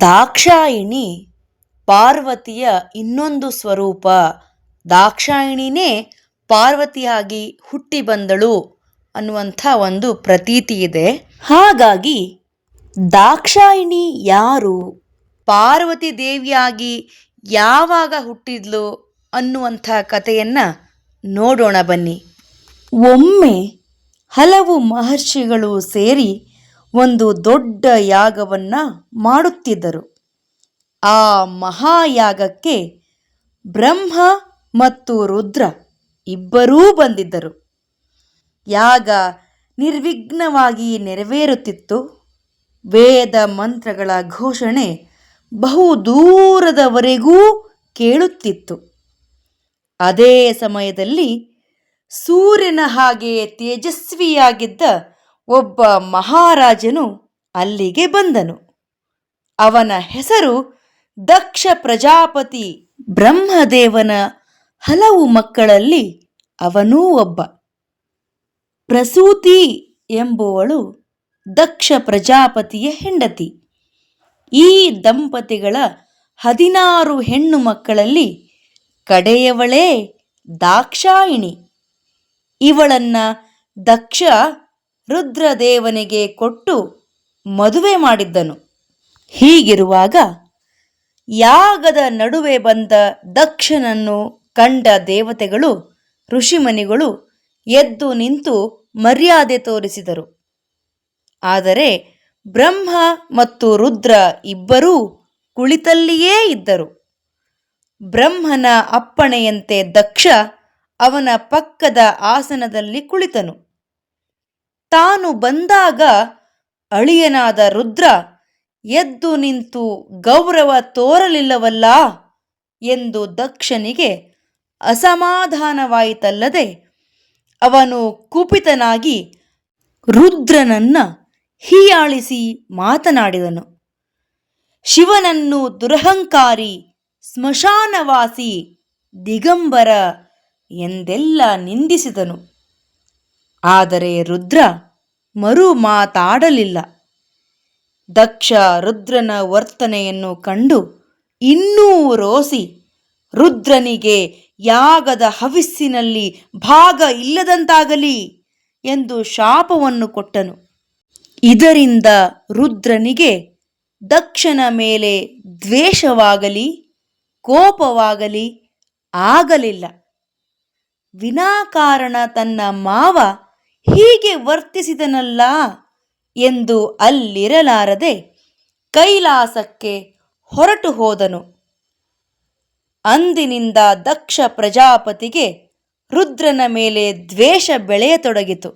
ದಾಕ್ಷಾಯಿಣಿ ಪಾರ್ವತಿಯ ಇನ್ನೊಂದು ಸ್ವರೂಪ. ದಾಕ್ಷಾಯಿಣಿನೇ ಪಾರ್ವತಿಯಾಗಿ ಹುಟ್ಟಿ ಬಂದಳು ಅನ್ನುವಂಥ ಒಂದು ಪ್ರತೀತಿ ಇದೆ. ಹಾಗಾಗಿ ದಾಕ್ಷಾಯಿಣಿ ಯಾರು? ಪಾರ್ವತಿ ದೇವಿಯಾಗಿ ಯಾವಾಗ ಹುಟ್ಟಿದ್ಲು ಅನ್ನುವಂಥ ಕಥೆಯನ್ನು ನೋಡೋಣ ಬನ್ನಿ. ಒಮ್ಮೆ ಹಲವು ಮಹರ್ಷಿಗಳು ಸೇರಿ ಒಂದು ದೊಡ್ಡ ಯಾಗವನ್ನು ಮಾಡುತ್ತಿದ್ದರು. ಆ ಮಹಾಯಾಗಕ್ಕೆ ಬ್ರಹ್ಮ ಮತ್ತು ರುದ್ರ ಇಬ್ಬರೂ ಬಂದಿದ್ದರು. ಯಾಗ ನಿರ್ವಿಘ್ನವಾಗಿ ನೆರವೇರುತ್ತಿತ್ತು. ವೇದ ಮಂತ್ರಗಳ ಘೋಷಣೆ ಬಹು ದೂರದವರೆಗೂ ಕೇಳುತ್ತಿತ್ತು. ಅದೇ ಸಮಯದಲ್ಲಿ ಸೂರ್ಯನ ಹಾಗೆ ತೇಜಸ್ವಿಯಾಗಿದ್ದ ಒಬ್ಬ ಮಹಾರಾಜನು ಅಲ್ಲಿಗೆ ಬಂದನು. ಅವನ ಹೆಸರು ದಕ್ಷ ಪ್ರಜಾಪತಿ ಬ್ರಹ್ಮದೇವನ ಹಲವು ಮಕ್ಕಳಲ್ಲಿ ಅವನೂ ಒಬ್ಬ. ಪ್ರಸೂತಿ ಎಂಬುವಳು ದಕ್ಷ ಪ್ರಜಾಪತಿಯ ಹೆಂಡತಿ. ಈ ದಂಪತಿಗಳ ಹದಿನಾರು ಹೆಣ್ಣು ಮಕ್ಕಳಲ್ಲಿ ಕಡೆಯವಳೇ ದಾಕ್ಷಾಯಿಣಿ. ಇವಳನ್ನ ದಕ್ಷ ರುದ್ರದೇವನಿಗೆ ಕೊಟ್ಟು ಮದುವೆ ಮಾಡಿದ್ದನು. ಹೀಗಿರುವಾಗ ಯಾಗದ ನಡುವೆ ಬಂದ ದಕ್ಷನನ್ನು ಕಂಡ ದೇವತೆಗಳು, ಋಷಿಮನಿಗಳು ಎದ್ದು ನಿಂತು ಮರ್ಯಾದೆ ತೋರಿಸಿದರು. ಆದರೆ ಬ್ರಹ್ಮ ಮತ್ತು ರುದ್ರ ಇಬ್ಬರೂ ಕುಳಿತಲ್ಲಿಯೇ ಇದ್ದರು. ಬ್ರಹ್ಮನ ಅಪ್ಪಣೆಯಂತೆ ದಕ್ಷ ಅವನ ಪಕ್ಕದ ಆಸನದಲ್ಲಿ ಕುಳಿತನು. ತಾನು ಬಂದಾಗ ಅಳಿಯನಾದ ರುದ್ರ, ಎದ್ದು ನಿಂತು ಗೌರವ ತೋರಲಿಲ್ಲವಲ್ಲ ಎಂದು ದಕ್ಷನಿಗೆ ಅಸಮಾಧಾನವಾಯಿತಲ್ಲದೆ ಅವನು ಕುಪಿತನಾಗಿ ರುದ್ರನನ್ನ ಹೀಯಾಳಿಸಿ ಮಾತನಾಡಿದನು. ಶಿವನನ್ನು ದುರಹಂಕಾರಿ, ಸ್ಮಶಾನವಾಸಿ ದಿಗಂಬರ ಎಂದೆಲ್ಲ ನಿಂದಿಸಿದನು. ಆದರೆ ರುದ್ರ ಮರು ಮಾತಾಡಲಿಲ್ಲ. ದಕ್ಷ ರುದ್ರನ ವರ್ತನೆಯನ್ನು ಕಂಡು ಇನ್ನೂ ರೋಸಿ, ರುದ್ರನಿಗೆ ಯಾಗದ ಹವಿಸ್ಸಿನಲ್ಲಿ ಭಾಗ ಇಲ್ಲದಂತಾಗಲಿ ಎಂದು ಶಾಪವನ್ನು ಕೊಟ್ಟನು. ಇದರಿಂದ ರುದ್ರನಿಗೆ ದಕ್ಷನ ಮೇಲೆ ದ್ವೇಷವಾಗಲಿ, ಕೋಪವಾಗಲಿ ಆಗಲಿಲ್ಲ. ವಿನಾಕಾರಣ ತನ್ನ ಮಾವ ಹೀಗೆ ವರ್ತಿಸಿದನಲ್ಲ ಎಂದು ಅಲ್ಲಿರಲಾರದೆ ಕೈಲಾಸಕ್ಕೆ ಹೊರಟು ಹೋದನು. ಅಂದಿನಿಂದ ದಕ್ಷ ಪ್ರಜಾಪತಿಗೆ ರುದ್ರನ ಮೇಲೆ ದ್ವೇಷ ಬೆಳೆಯತೊಡಗಿತು.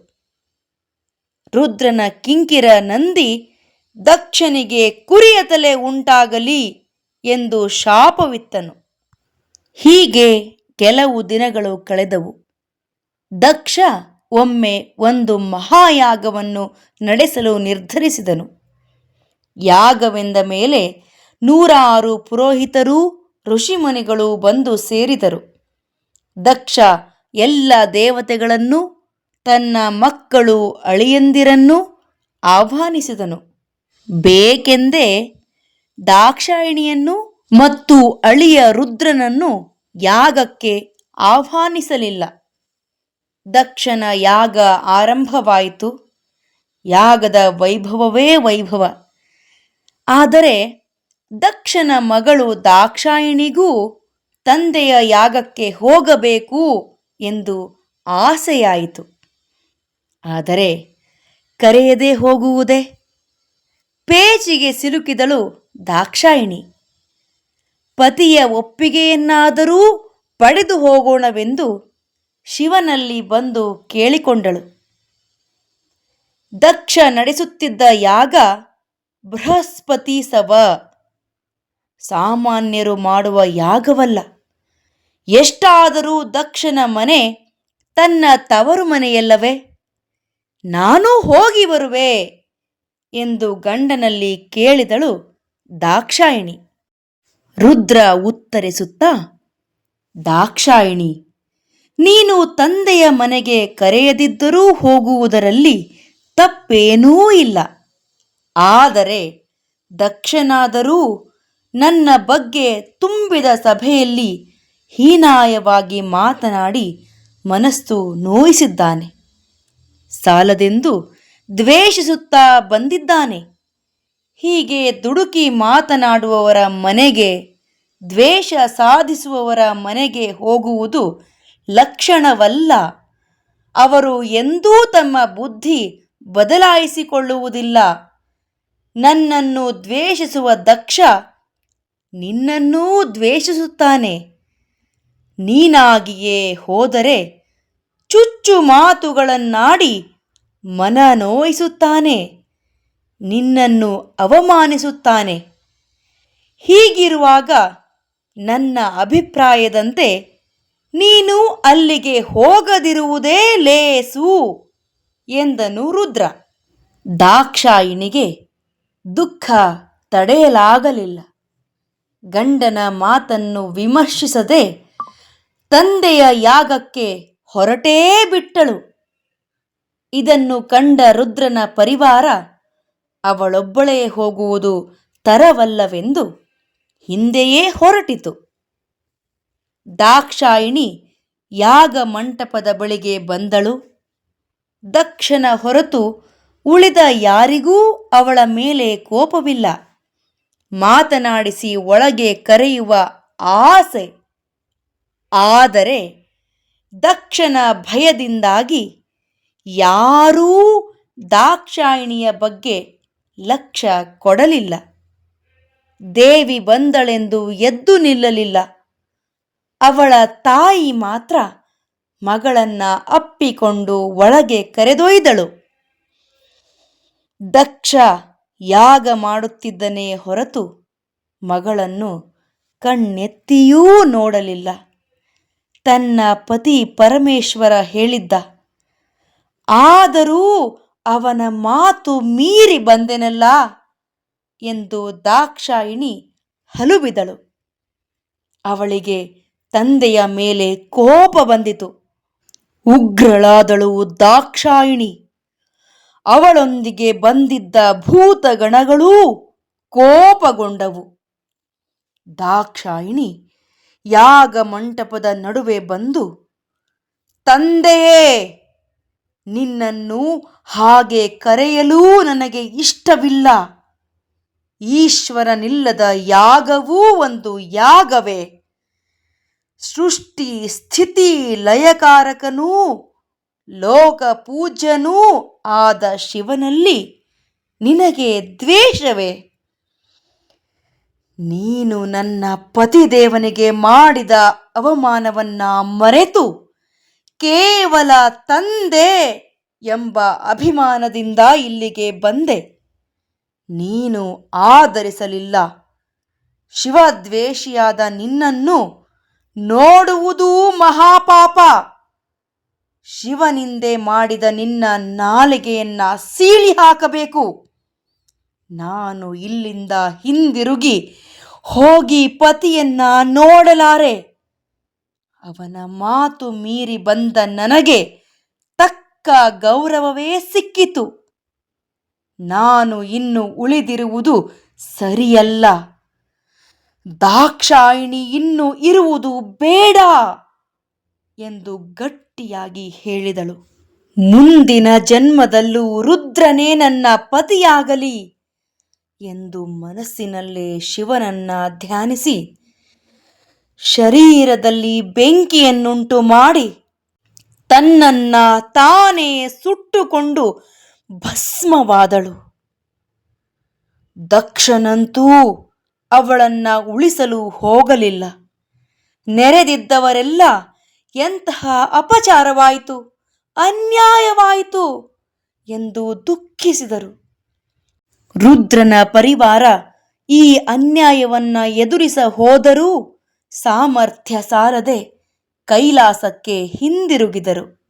ರುದ್ರನ ಕಿಂಕಿರ ನಂದಿ ದಕ್ಷನಿಗೆ ಕುರಿಯ ತಲೆ ಉಂಟಾಗಲಿ ಎಂದು ಶಾಪವಿತ್ತನು. ಹೀಗೆ ಕೆಲವು ದಿನಗಳು ಕಳೆದವು. ದಕ್ಷ ಒಮ್ಮೆ ಒಂದು ಮಹಾಯಾಗವನ್ನು ನಡೆಸಲು ನಿರ್ಧರಿಸಿದನು. ಯಾಗವೆಂದ ಮೇಲೆ ನೂರಾರು ಪುರೋಹಿತರೂ ಋಷಿಮುನಿಗಳು ಬಂದು ಸೇರಿದರು. ದಕ್ಷ ಎಲ್ಲ ದೇವತೆಗಳನ್ನು, ತನ್ನ ಮಕ್ಕಳು ಅಳಿಯಂದಿರನ್ನು ಆಹ್ವಾನಿಸಿದನು. ಬೇಕೆಂದೇ ದಾಕ್ಷಾಯಿಣಿಯನ್ನು ಮತ್ತು ಅಳಿಯ ರುದ್ರನನ್ನು ಯಾಗಕ್ಕೆ ಆಹ್ವಾನಿಸಲಿಲ್ಲ. ದಕ್ಷನ ಯಾಗ ಆರಂಭವಾಯಿತು. ಯಾಗದ ವೈಭವವೇ ವೈಭವ. ಆದರೆ ದಕ್ಷನ ಮಗಳು ದಾಕ್ಷಾಯಿಣಿಗೂ ತಂದೆಯ ಯಾಗಕ್ಕೆ ಹೋಗಬೇಕು ಎಂದು ಆಸೆಯಾಯಿತು. ಆದರೆ ಕರೆಯದೆ ಹೋಗುವುದೇ? ಪೇಚಿಗೆ ಸಿಲುಕಿದಳು ದಾಕ್ಷಾಯಿಣಿ. ಪತಿಯ ಒಪ್ಪಿಗೆಯನ್ನಾದರೂ ಪಡೆದು ಹೋಗೋಣವೆಂದು ಶಿವನಲ್ಲಿ ಬಂದು ಕೇಳಿಕೊಂಡಳು. ದಕ್ಷ ನಡೆಸುತ್ತಿದ್ದ ಯಾಗ ಬೃಹಸ್ಪತಿ ಸವ. ಸಾಮಾನ್ಯರು ಮಾಡುವ ಯಾಗವಲ್ಲ. ಎಷ್ಟಾದರೂ ದಕ್ಷನ ಮನೆ ತನ್ನ ತವರು ಮನೆಯಲ್ಲವೇ? ನಾನೂ ಹೋಗಿ ಬರುವೆ ಎಂದು ಗಂಡನಲ್ಲಿ ಕೇಳಿದಳು ದಾಕ್ಷಾಯಿಣಿ. ರುದ್ರ ಉತ್ತರಿಸುತ್ತಾ, ದಾಕ್ಷಾಯಿಣಿ ನೀನು ತಂದೆಯ ಮನೆಗೆ ಕರೆಯದಿದ್ದರೂ ಹೋಗುವುದರಲ್ಲಿ ತಪ್ಪೇನೂ ಇಲ್ಲ. ಆದರೆ ದಕ್ಷನಾದರೂ ನನ್ನ ಬಗ್ಗೆ ತುಂಬಿದ ಸಭೆಯಲ್ಲಿ ಹೀನಾಯವಾಗಿ ಮಾತನಾಡಿ ಮನಸ್ಸು ನೋಯಿಸಿದ್ದಾನೆ. ಸಾಲದೆಂದು ದ್ವೇಷಿಸುತ್ತಾ ಬಂದಿದ್ದಾನೆ. ಹೀಗೆ ದುಡುಕಿ ಮಾತನಾಡುವವರ ಮನೆಗೆ, ದ್ವೇಷ ಸಾಧಿಸುವವರ ಮನೆಗೆ ಹೋಗುವುದು ಲಕ್ಷಣವಲ್ಲ. ಅವರು ಎಂದೂ ತಮ್ಮ ಬುದ್ಧಿ ಬದಲಾಯಿಸಿಕೊಳ್ಳುವುದಿಲ್ಲ. ನನ್ನನ್ನು ದ್ವೇಷಿಸುವ ದಕ್ಷ ನಿನ್ನನ್ನೂ ದ್ವೇಷಿಸುತ್ತಾನೆ. ನೀನಾಗಿಯೇ ಹೋದರೆ ಚುಚ್ಚು ಮಾತುಗಳನ್ನಾಡಿ ಮನ ನೋಯಿಸುತ್ತಾನೆ. ನಿನ್ನನ್ನು ಅವಮಾನಿಸುತ್ತಾನೆ. ಹೀಗಿರುವಾಗ ನನ್ನ ಅಭಿಪ್ರಾಯದಂತೆ ನೀನು ಅಲ್ಲಿಗೆ ಹೋಗದಿರುವುದೇ ಲೇಸು ಎಂದನು ರುದ್ರ. ದಾಕ್ಷಾಯಿಣಿಗೆ ದುಃಖ ತಡೆಯಲಾಗಲಿಲ್ಲ. ಗಂಡನ ಮಾತನ್ನು ವಿಮರ್ಶಿಸದೆ ತಂದೆಯ ಯಾಗಕ್ಕೆ ಹೊರಟೇ ಬಿಟ್ಟಳು. ಇದನ್ನು ಕಂಡ ರುದ್ರನ ಪರಿವಾರ, ಅವಳೊಬ್ಬಳೇ ಹೋಗುವುದು ತರವಲ್ಲವೆಂದು ಹಿಂದೆಯೇ ಹೊರಟಿತು. ದಾಕ್ಷಾಯಿಣಿ ಯಾಗ ಮಂಟಪದ ಬಳಿಗೆ ಬಂದಳು. ದಕ್ಷನ ಹೊರತು ಉಳಿದ ಯಾರಿಗೂ ಅವಳ ಮೇಲೆ ಕೋಪವಿಲ್ಲ. ಮಾತನಾಡಿಸಿ ಒಳಗೆ ಕರೆಯುವ ಆಸೆ. ಆದರೆ ದಕ್ಷನ ಭಯದಿಂದಾಗಿ ಯಾರೂ ದಾಕ್ಷಾಯಿಣಿಯ ಬಗ್ಗೆ ಲಕ್ಷ್ಯ ಕೊಡಲಿಲ್ಲ. ದೇವಿ ಬಂದಳೆಂದು ಎದ್ದು ನಿಲ್ಲಲಿಲ್ಲ. ಅವಳ ತಾಯಿ ಮಾತ್ರ ಮಗಳನ್ನ ಅಪ್ಪಿಕೊಂಡು ಒಳಗೆ ಕರೆದೊಯ್ದಳು. ದಕ್ಷ ಯಾಗ ಮಾಡುತ್ತಿದ್ದನೇ ಹೊರತು ಮಗಳನ್ನು ಕಣ್ಣೆತ್ತಿಯೂ ನೋಡಲಿಲ್ಲ. ತನ್ನ ಪತಿ ಪರಮೇಶ್ವರ ಹೇಳಿದ್ದ, ಆದರೂ ಅವನ ಮಾತು ಮೀರಿ ಬಂದೆನಲ್ಲ ಎಂದು ದಾಕ್ಷಾಯಿಣಿ ಹಲುಬಿದಳು. ಅವಳಿಗೆ ತಂದೆಯ ಮೇಲೆ ಕೋಪ ಬಂದಿತು. ಉಗ್ರಳಾದಳು ದಾಕ್ಷಾಯಿಣಿ ಅವಳೊಂದಿಗೆ ಬಂದಿದ್ದ ಭೂತಗಣಗಳೂ ಕೋಪಗೊಂಡವು. ದಾಕ್ಷಾಯಿಣಿ ಯಾಗ ಮಂಟಪದ ನಡುವೆ ಬಂದು, ತಂದೆಯೇ, ನಿನ್ನನ್ನು ಹಾಗೆ ಕರೆಯಲೂ ನನಗೆ ಇಷ್ಟವಿಲ್ಲ. ಈಶ್ವರನಿಲ್ಲದ ಯಾಗವೂ ಒಂದು ಯಾಗವೇ. ಸೃಷ್ಟಿ, ಸ್ಥಿತಿ, ಲಯಕಾರಕನೂ, ಲೋಕ ಪೂಜ್ಯನೂ ಆದ ಶಿವನಲ್ಲಿ ನಿನಗೆ ದ್ವೇಷವೇ? ನೀನು ನನ್ನ ಪತಿದೇವನಿಗೆ ಮಾಡಿದ ಅವಮಾನವನ್ನ ಮರೆತು ಕೇವಲ ತಂದೆ ಎಂಬ ಅಭಿಮಾನದಿಂದ ಇಲ್ಲಿಗೆ ಬಂದೆ. ನೀನು ಆದರಿಸಲಿಲ್ಲ ಶಿವದ್ವೇಷಿಯಾದ ನಿನ್ನನ್ನು ನೋಡುವುದೂ ಮಹಾಪಾಪ. ಶಿವನಿಂದೆ ಮಾಡಿದ ನಿನ್ನ ನಾಲಿಗೆಯನ್ನ ಸೀಳಿ ಹಾಕಬೇಕು. ನಾನು ಇಲ್ಲಿಂದ ಹಿಂದಿರುಗಿ ಹೋಗಿ ಪತಿಯನ್ನ ನೋಡಲಾರೆ. ಅವನ ಮಾತು ಮೀರಿ ಬಂದ ನನಗೆ ತಕ್ಕ ಗೌರವವೇ ಸಿಕ್ಕಿತು. ನಾನು ಇನ್ನು ಉಳಿದಿರುವುದು ಸರಿಯಲ್ಲ. ದಾಕ್ಷಾಯಿಣಿ ಇನ್ನು ಇರುವುದು ಬೇಡ ಎಂದು ಗಟ್ಟಿಯಾಗಿ ಹೇಳಿದಳು. ಮುಂದಿನ ಜನ್ಮದಲ್ಲೂ ರುದ್ರನೇ ನನ್ನ ಪತಿಯಾಗಲಿ ಎಂದು ಮನಸ್ಸಿನಲ್ಲೇ ಶಿವನನ್ನ ಧ್ಯಾನಿಸಿ, ಶರೀರದಲ್ಲಿ ಬೆಂಕಿಯನ್ನುಂಟು ಮಾಡಿ, ತನ್ನನ್ನ ತಾನೇ ಸುಟ್ಟುಕೊಂಡು ಭಸ್ಮವಾದಳು. ದಕ್ಷನಂತೂ ಅವಳನ್ನ ಉಳಿಸಲು ಹೋಗಲಿಲ್ಲ. ನೆರೆದಿದ್ದವರೆಲ್ಲ ಎಂತಹ ಅಪಚಾರವಾಯಿತು, ಅನ್ಯಾಯವಾಯಿತು ಎಂದು ದುಃಖಿಸಿದರು. ರುದ್ರನ ಪರಿವಾರ ಈ ಅನ್ಯಾಯವನ್ನ ಎದುರಿಸ ಹೋದರೂ ಸಾಮರ್ಥ್ಯ ಸಾರದೆ ಕೈಲಾಸಕ್ಕೆ ಹಿಂದಿರುಗಿದರು.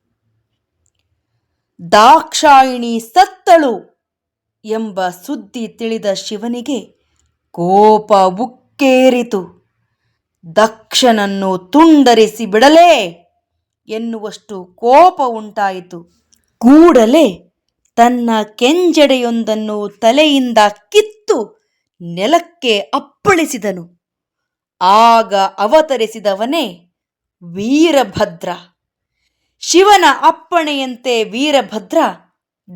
ದಾಕ್ಷಾಯಿಣಿ ಸತ್ತಳು ಎಂಬ ಸುದ್ದಿ ತಿಳಿದ ಶಿವನಿಗೆ ಕೋಪ ಉಕ್ಕೇರಿತು. ದಕ್ಷನನ್ನು ತುಂಡರಿಸಿ ಬಿಡಲೇ ಎನ್ನುವಷ್ಟು ಕೋಪ ಉಂಟಾಯಿತು. ಕೂಡಲೇ ತನ್ನ ಕೆಂಜಡೆಯೊಂದನ್ನು ತಲೆಯಿಂದ ಕಿತ್ತು ನೆಲಕ್ಕೆ ಅಪ್ಪಳಿಸಿದನು. ಆಗ ಅವತರಿಸಿದವನೇ ವೀರಭದ್ರ. ಶಿವನ ಅಪ್ಪಣೆಯಂತೆ ವೀರಭದ್ರ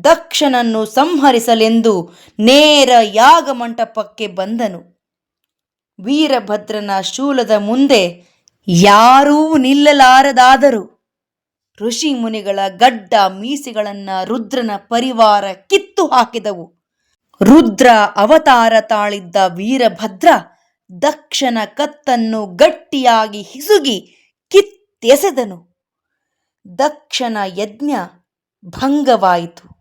ದಕ್ಷನನ್ನು ಸಂಹರಿಸಲೆಂದು ನೇರ ಯಾಗಮಂಟಪಕ್ಕೆ ಬಂದನು. ವೀರಭದ್ರನ ಶೂಲದ ಮುಂದೆ ಯಾರೂ ನಿಲ್ಲಲಾರದಾದರು. ಋಷಿ ಮುನಿಗಳ ಗಡ್ಡ ಮೀಸೆಗಳನ್ನ ರುದ್ರನ ಪರಿವಾರ ಕಿತ್ತು ಹಾಕಿದವು. ರುದ್ರ ಅವತಾರ ತಾಳಿದ್ದ ವೀರಭದ್ರ ದಕ್ಷನ ಕತ್ತನ್ನು ಗಟ್ಟಿಯಾಗಿ ಹಿಸುಗಿ ಕಿತ್ತೆಸೆದನು. ದಕ್ಷನ ಯಜ್ಞ ಭಂಗವಾಯಿತು.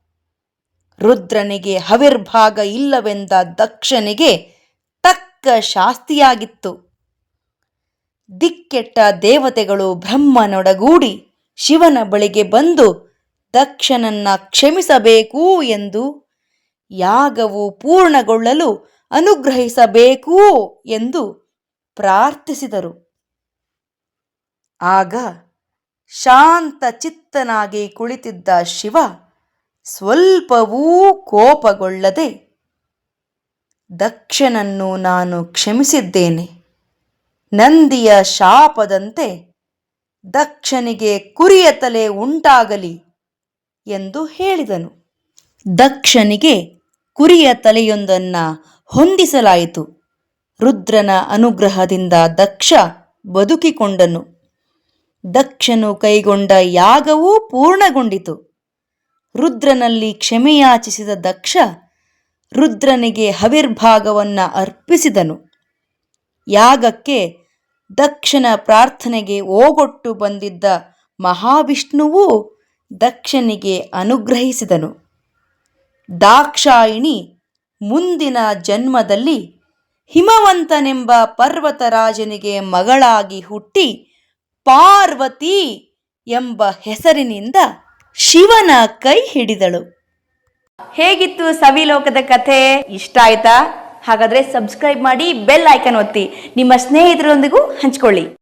ರುದ್ರನಿಗೆ ಹವಿರ್ಭಾಗ ಇಲ್ಲವೆಂದ ದಕ್ಷನಿಗೆ ತಕ್ಕ ಶಾಸ್ತಿಯಾಗಿತ್ತು. ದಿಕ್ಕೆಟ್ಟ ದೇವತೆಗಳು ಬ್ರಹ್ಮನೊಡಗೂಡಿ ಶಿವನ ಬಳಿಗೆ ಬಂದು ದಕ್ಷನನ್ನ ಕ್ಷಮಿಸಬೇಕು ಎಂದು ಯಾಗವು ಪೂರ್ಣಗೊಳ್ಳಲು ಅನುಗ್ರಹಿಸಬೇಕು ಎಂದು ಪ್ರಾರ್ಥಿಸಿದರು. ಆಗ ಶಾಂತ ಚಿತ್ತನಾಗಿ ಕುಳಿತಿದ್ದ ಶಿವ ಸ್ವಲ್ಪವೂ ಕೋಪಗೊಳ್ಳದೆ ದಕ್ಷನನ್ನು ನಾನು ಕ್ಷಮಿಸಿದ್ದೇನೆ. ನಂದಿಯ ಶಾಪದಂತೆ ದಕ್ಷನಿಗೆ ಕುರಿಯ ತಲೆ ಉಂಟಾಗಲಿ ಎಂದು ಹೇಳಿದನು. ದಕ್ಷನಿಗೆ ಕುರಿಯ ತಲೆಯೊಂದನ್ನು ಹೊಂದಿಸಲಾಯಿತು. ರುದ್ರನ ಅನುಗ್ರಹದಿಂದ ದಕ್ಷ ಬದುಕಿಕೊಂಡನು. ದಕ್ಷನು ಕೈಗೊಂಡ ಯಾಗವೂ ಪೂರ್ಣಗೊಂಡಿತು. ರುದ್ರನಲ್ಲಿ ಕ್ಷಮೆಯಾಚಿಸಿದ ದಕ್ಷ ರುದ್ರನಿಗೆ ಹವಿರ್ಭಾಗವನ್ನು ಅರ್ಪಿಸಿದನು. ಯಾಗಕ್ಕೆ ದಕ್ಷನ ಪ್ರಾರ್ಥನೆಗೆ ಓಗೊಟ್ಟು ಬಂದಿದ್ದ ಮಹಾವಿಷ್ಣುವು ದಕ್ಷನಿಗೆ ಅನುಗ್ರಹಿಸಿದನು. ದಾಕ್ಷಾಯಿಣಿ ಮುಂದಿನ ಜನ್ಮದಲ್ಲಿ ಹಿಮವಂತನೆಂಬ ಪರ್ವತರಾಜನಿಗೆ ಮಗಳಾಗಿ ಹುಟ್ಟಿ ಪಾರ್ವತಿ ಎಂಬ ಹೆಸರಿನಿಂದ ಶಿವನ ಕೈ ಹಿಡಿದಳು. ಹೇಗಿತ್ತು ಸವಿಲೋಕದ ಕಥೆ? ಇಷ್ಟ ಆಯ್ತಾ? ಹಾಗಾದ್ರೆ ಸಬ್ಸ್ಕ್ರೈಬ್ ಮಾಡಿ ಬೆಲ್ ಐಕನ್ ಒತ್ತಿ. ನಿಮ್ಮ ಸ್ನೇಹಿತರೊಂದಿಗೂ ಹಂಚ್ಕೊಳ್ಳಿ.